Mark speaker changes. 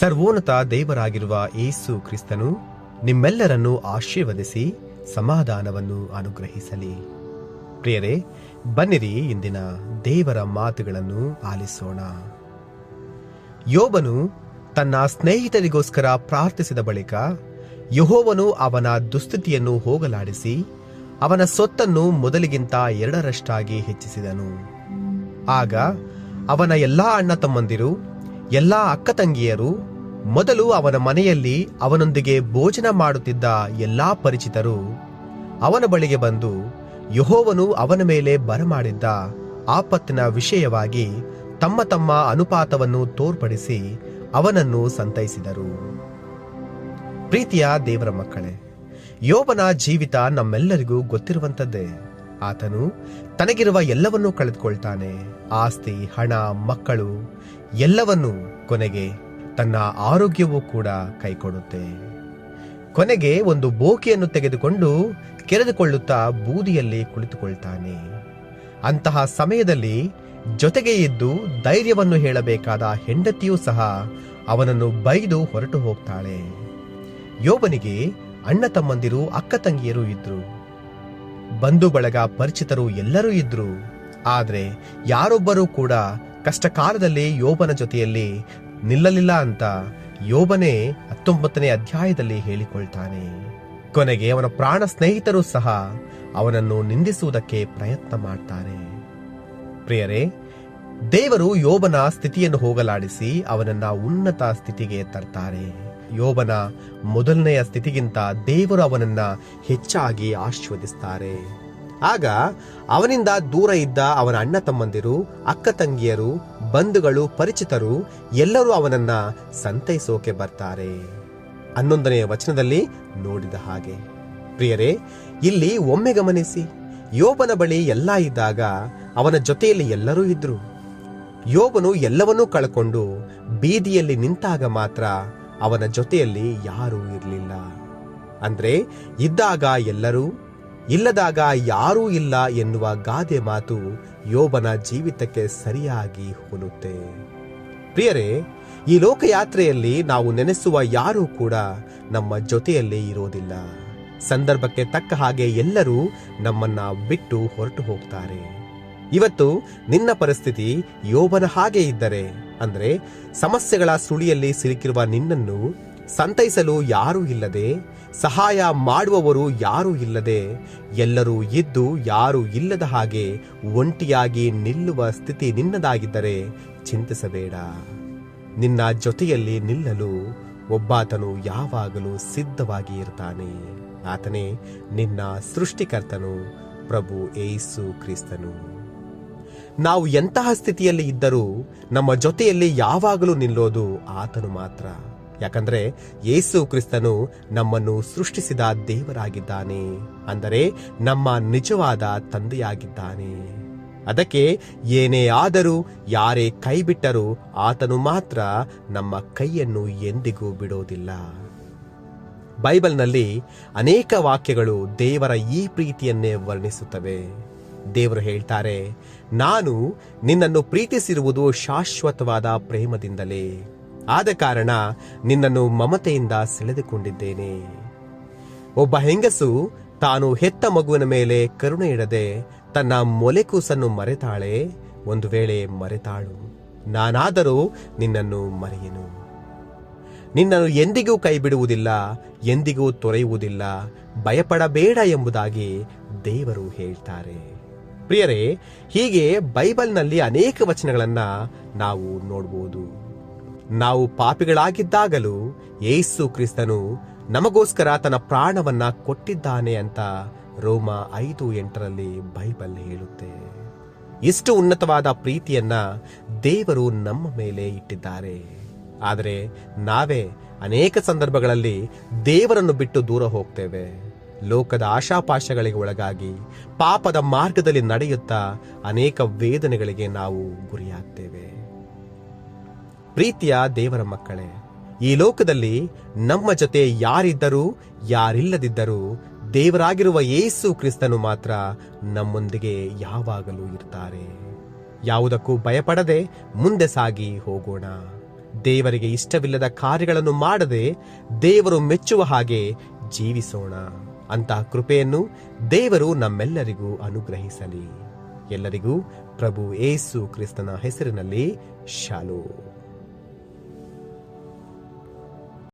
Speaker 1: ಸರ್ವೋನ್ನತ ದೇವರಾಗಿರುವ ಏಸು ಕ್ರಿಸ್ತನು ನಿಮ್ಮೆಲ್ಲರನ್ನು ಆಶೀರ್ವದಿಸಿ ಸಮಾಧಾನವನ್ನು ಅನುಗ್ರಹಿಸಲಿ. ಪ್ರಿಯರೇ, ಬನ್ನಿರಿ, ಇಂದಿನ ದೇವರ ಮಾತುಗಳನ್ನು ಆಲಿಸೋಣ. ಯೋಬನು ತನ್ನ ಸ್ನೇಹಿತರಿಗೋಸ್ಕರ ಪ್ರಾರ್ಥಿಸಿದ ಬಳಿಕ ಯಹೋವನು ಅವನ ದುಸ್ಥಿತಿಯನ್ನು ಹೋಗಲಾಡಿಸಿ ಅವನ ಸೊತ್ತನ್ನು ಮೊದಲಿಗಿಂತ ಎರಡರಷ್ಟಾಗಿ ಹೆಚ್ಚಿಸಿದನು. ಆಗ ಅವನ ಎಲ್ಲಾ ಅಣ್ಣ ತಮ್ಮಂದಿರು ಎಲ್ಲಾ ಅಕ್ಕ ತಂಗಿಯರು ಮೊದಲು ಅವನ ಮನೆಯಲ್ಲಿ ಅವನೊಂದಿಗೆ ಭೋಜನ ಮಾಡುತ್ತಿದ್ದ ಎಲ್ಲಾ ಪರಿಚಿತರು ಅವನ ಬಳಿಗೆ ಬಂದು ಯಹೋವನು ಅವನ ಮೇಲೆ ಬರಮಾಡಿದ್ದ ಆಪತ್ತಿನ ವಿಷಯವಾಗಿ ತಮ್ಮ ತಮ್ಮ ಅನುಪಾತವನ್ನು ತೋರ್ಪಡಿಸಿ ಅವನನ್ನು ಸಂತೈಸಿದರು. ಪ್ರೀತಿಯ ದೇವರ ಮಕ್ಕಳೇ, ಯೋಬನ ಜೀವಿತ ನಮ್ಮೆಲ್ಲರಿಗೂ ಗೊತ್ತಿರುವಂತದ್ದೇ ಆತನು ತನಗಿರುವ ಎಲ್ಲವನ್ನೂ ಕಳೆದುಕೊಳ್ತಾನೆ. ಆಸ್ತಿ, ಹಣ, ಮಕ್ಕಳು ಎಲ್ಲವನ್ನೂ ಕೊನೆಗೆ ತನ್ನ ಆರೋಗ್ಯವೂ ಕೂಡ ಕೈಕೊಡುತ್ತೆ. ಕೊನೆಗೆ ಒಂದು ಬೋಕಿಯನ್ನು ತೆಗೆದುಕೊಂಡು ಕೆರೆದುಕೊಳ್ಳುತ್ತಾ ಬೂದಿಯಲ್ಲಿ ಕುಳಿತುಕೊಳ್ತಾನೆ. ಅಂತಹ ಸಮಯದಲ್ಲಿ ಜೊತೆಗೆ ಇದ್ದು ಧೈರ್ಯವನ್ನು ಹೇಳಬೇಕಾದ ಹೆಂಡತಿಯೂ ಸಹ ಅವನನ್ನು ಬೈದು ಹೊರಟು ಹೋಗ್ತಾಳೆ ಯೋಬನಿಗೆ ಅಣ್ಣ ತಮ್ಮಂದಿರು ಅಕ್ಕ ತಂಗಿಯರು ಇದ್ರು. ಬಂಧು ಬಳಗ ಪರಿಚಿತರು ಎಲ್ಲರೂ ಇದ್ರು. ಆದರೆ ಯಾರೊಬ್ಬರೂ ಕೂಡ ಕಷ್ಟ ಕಾಲದಲ್ಲಿ ಯೋಬನ ಜೊತೆಯಲ್ಲಿ ನಿಲ್ಲಲಿಲ್ಲ ಅಂತ ಯೋಬನೇ ಹತ್ತೊಂಬತ್ತನೇ ಅಧ್ಯಾಯದಲ್ಲಿ ಹೇಳಿಕೊಳ್ತಾನೆ. ಕೊನೆಗೆ ಅವನ ಪ್ರಾಣ ಸ್ನೇಹಿತರು ಸಹ ಅವನನ್ನು ನಿಂದಿಸುವುದಕ್ಕೆ ಪ್ರಯತ್ನ ಮಾಡ್ತಾರೆ. ಪ್ರಿಯರೇ, ದೇವರು ಯೋಬನ ಸ್ಥಿತಿಯನ್ನು ಹೋಗಲಾಡಿಸಿ ಅವನನ್ನ ಉನ್ನತ ಸ್ಥಿತಿಗೆ ತರ್ತಾರೆ. ಯೋಬನ ಮೊದಲನೆಯ ಸ್ಥಿತಿಗಿಂತ ದೇವರು ಅವನನ್ನ ಹೆಚ್ಚಾಗಿ ಆಶೀರ್ವದಿಸ್ತಾರೆ. ಆಗ ಅವನಿಂದ ದೂರ ಇದ್ದ ಅವನ ಅಣ್ಣ ತಮ್ಮಂದಿರು, ಅಕ್ಕ ತಂಗಿಯರು, ಬಂಧುಗಳು, ಪರಿಚಿತರು ಎಲ್ಲರೂ ಅವನನ್ನ ಸಂತೈಸೋಕೆ ಬರ್ತಾರೆ. ಹನ್ನೊಂದನೆಯ ವಚನದಲ್ಲಿ ನೋಡಿದ ಹಾಗೆ, ಪ್ರಿಯರೇ, ಇಲ್ಲಿ ಒಮ್ಮೆ ಗಮನಿಸಿ, ಯೋಬನ ಬಳಿ ಎಲ್ಲ ಇದ್ದಾಗ ಅವನ ಜೊತೆಯಲ್ಲಿ ಎಲ್ಲರೂ ಇದ್ರು. ಯೋಬನು ಎಲ್ಲವನ್ನೂ ಕಳ್ಕೊಂಡು ಬೀದಿಯಲ್ಲಿ ನಿಂತಾಗ ಮಾತ್ರ ಅವನ ಜೊತೆಯಲ್ಲಿ ಯಾರೂ ಇರಲಿಲ್ಲ. ಅಂದ್ರೆ, ಇದ್ದಾಗ ಎಲ್ಲರೂ, ಇಲ್ಲದಾಗ ಯಾರೂ ಇಲ್ಲ ಎನ್ನುವ ಗಾದೆ ಮಾತು ಯೋಬನ ಜೀವಿತಕ್ಕೆ ಸರಿಯಾಗಿ ಹೋಲುತ್ತೆ. ಪ್ರಿಯರೇ, ಈ ಲೋಕಯಾತ್ರೆಯಲ್ಲಿ ನಾವು ನೆನೆಸುವ ಯಾರೂ ಕೂಡ ನಮ್ಮ ಜೊತೆಯಲ್ಲಿ ಇರೋದಿಲ್ಲ. ಸಂದರ್ಭಕ್ಕೆ ತಕ್ಕ ಹಾಗೆ ಎಲ್ಲರೂ ನಮ್ಮನ್ನ ಬಿಟ್ಟು ಹೊರಟು ಹೋಗ್ತಾರೆ. ಇವತ್ತು ನಿನ್ನ ಪರಿಸ್ಥಿತಿ ಯೋಬನ ಹಾಗೆ ಇದ್ದರೆ, ಅಂದ್ರೆ ಸಮಸ್ಯೆಗಳ ಸುಳಿಯಲ್ಲಿ ಸಿಲುಕಿರುವ ನಿನ್ನನ್ನು ಸಂತೈಸಲು ಯಾರೂ ಇಲ್ಲದೆ, ಸಹಾಯ ಮಾಡುವವರು ಯಾರೂ ಇಲ್ಲದೆ, ಎಲ್ಲರೂ ಇದ್ದು ಯಾರೂ ಇಲ್ಲದ ಹಾಗೆ ಒಂಟಿಯಾಗಿ ನಿಲ್ಲುವ ಸ್ಥಿತಿ ನಿನ್ನದಾಗಿದ್ದರೆ ಚಿಂತಿಸಬೇಡ. ನಿನ್ನ ಜೊತೆಯಲ್ಲಿ ನಿಲ್ಲಲು ಒಬ್ಬಾತನು ಯಾವಾಗಲೂ ಸಿದ್ಧವಾಗಿ ಇರ್ತಾನೆ. ಆತನೇ ನಿನ್ನ ಸೃಷ್ಟಿಕರ್ತನು, ಪ್ರಭು ಏಸು ಕ್ರಿಸ್ತನು. ನಾವು ಎಂತಹ ಸ್ಥಿತಿಯಲ್ಲಿ ಇದ್ದರೂ ನಮ್ಮ ಜೊತೆಯಲ್ಲಿ ಯಾವಾಗಲೂ ನಿಲ್ಲೋದು ಆತನು ಮಾತ್ರ. ಯಾಕಂದ್ರೆ ಯೇಸು ಕ್ರಿಸ್ತನು ನಮ್ಮನ್ನು ಸೃಷ್ಟಿಸಿದ ದೇವರಾಗಿದ್ದಾನೆ. ಅಂದರೆ ನಮ್ಮ ನಿಜವಾದ ತಂದೆಯಾಗಿದ್ದಾನೆ. ಅದಕ್ಕೆ ಏನೇ ಆದರೂ, ಯಾರೇ ಕೈ ಬಿಟ್ಟರೂ ಆತನು ಮಾತ್ರ ನಮ್ಮ ಕೈಯನ್ನು ಎಂದಿಗೂ ಬಿಡೋದಿಲ್ಲ. ಬೈಬಲ್ನಲ್ಲಿ ಅನೇಕ ವಾಕ್ಯಗಳು ದೇವರ ಈ ಪ್ರೀತಿಯನ್ನೇ ವರ್ಣಿಸುತ್ತವೆ. ದೇವರು ಹೇಳ್ತಾರೆ, ನಾನು ನಿನ್ನನ್ನು ಪ್ರೀತಿಸಿರುವುದು ಶಾಶ್ವತವಾದ ಪ್ರೇಮದಿಂದಲೇ. ಆದ ಕಾರಣ ನಿನ್ನನ್ನು ಮಮತೆಯಿಂದ ಸೆಳೆದುಕೊಂಡಿದ್ದೇನೆ. ಒಬ್ಬ ಹೆಂಗಸು ತಾನು ಹೆತ್ತ ಮಗುವಿನ ಮೇಲೆ ಕರುಣೆ ಇಡದೆ ತನ್ನ ಮೊಲೆಕೂಸನ್ನು ಮರೆತಾಳೆ, ಒಂದು ವೇಳೆ ಮರೆತಾಳು. ನಾನಾದರೂ ನಿನ್ನನ್ನು ಮರೆಯನು. ನಿನ್ನನ್ನು ಎಂದಿಗೂ ಕೈ ಬಿಡುವುದಿಲ್ಲ ಎಂದಿಗೂ ತೊರೆಯುವುದಿಲ್ಲ, ಭಯಪಡಬೇಡ ಎಂಬುದಾಗಿ ದೇವರು ಹೇಳ್ತಾರೆ. ಪ್ರಿಯರೇ, ಹೀಗೆ ಬೈಬಲ್ನಲ್ಲಿ ಅನೇಕ ವಚನಗಳನ್ನ ನಾವು ನೋಡಬಹುದು ನಾವು ಪಾಪಿಗಳಾಗಿದ್ದಾಗಲೂ ಏಸು ಕ್ರಿಸ್ತನು ನಮಗೋಸ್ಕರ ತನ್ನ ಪ್ರಾಣವನ್ನ ಕೊಟ್ಟಿದ್ದಾನೆ ಅಂತ ರೋಮ ಐದು ಎಂಟರಲ್ಲಿ ಬೈಬಲ್ ಹೇಳುತ್ತೆ. ಇಷ್ಟು ಉನ್ನತವಾದ ಪ್ರೀತಿಯನ್ನ ದೇವರು ನಮ್ಮ ಮೇಲೆ ಇಟ್ಟಿದ್ದಾರೆ. ಆದರೆ ನಾವೇ ಅನೇಕ ಸಂದರ್ಭಗಳಲ್ಲಿ ದೇವರನ್ನು ಬಿಟ್ಟು ದೂರ ಹೋಗ್ತೇವೆ. ಲೋಕದ ಆಶಾಪಾಶಗಳಿಗೆ ಒಳಗಾಗಿ ಪಾಪದ ಮಾರ್ಗದಲ್ಲಿ ನಡೆಯುತ್ತಾ ಅನೇಕ ವೇದನೆಗಳಿಗೆ ನಾವು ಗುರಿಯಾಗ್ತೇವೆ. ಪ್ರೀತಿಯ ದೇವರ ಮಕ್ಕಳೇ, ಈ ಲೋಕದಲ್ಲಿ ನಮ್ಮ ಜೊತೆ ಯಾರಿದ್ದರೂ, ಯಾರಿಲ್ಲದಿದ್ದರೂ ದೇವರಾಗಿರುವ ಯೇಸು ಕ್ರಿಸ್ತನು ಮಾತ್ರ ನಮ್ಮೊಂದಿಗೆ ಯಾವಾಗಲೂ ಇರ್ತಾರೆ. ಯಾವುದಕ್ಕೂ ಭಯಪಡದೆ ಮುಂದೆ ಸಾಗಿ ಹೋಗೋಣ. ದೇವರಿಗೆ ಇಷ್ಟವಿಲ್ಲದ ಕಾರ್ಯಗಳನ್ನು ಮಾಡದೆ ದೇವರು ಮೆಚ್ಚುವ ಹಾಗೆ ಜೀವಿಸೋಣ. ಅಂತಹ ಕೃಪೆಯನ್ನು ದೇವರು ನಮ್ಮೆಲ್ಲರಿಗೂ ಅನುಗ್ರಹಿಸಲಿ. ಎಲ್ಲರಿಗೂ ಪ್ರಭು ಏಸು ಕ್ರಿಸ್ತನ ಹೆಸರಿನಲ್ಲಿ ಶಾಲೋ.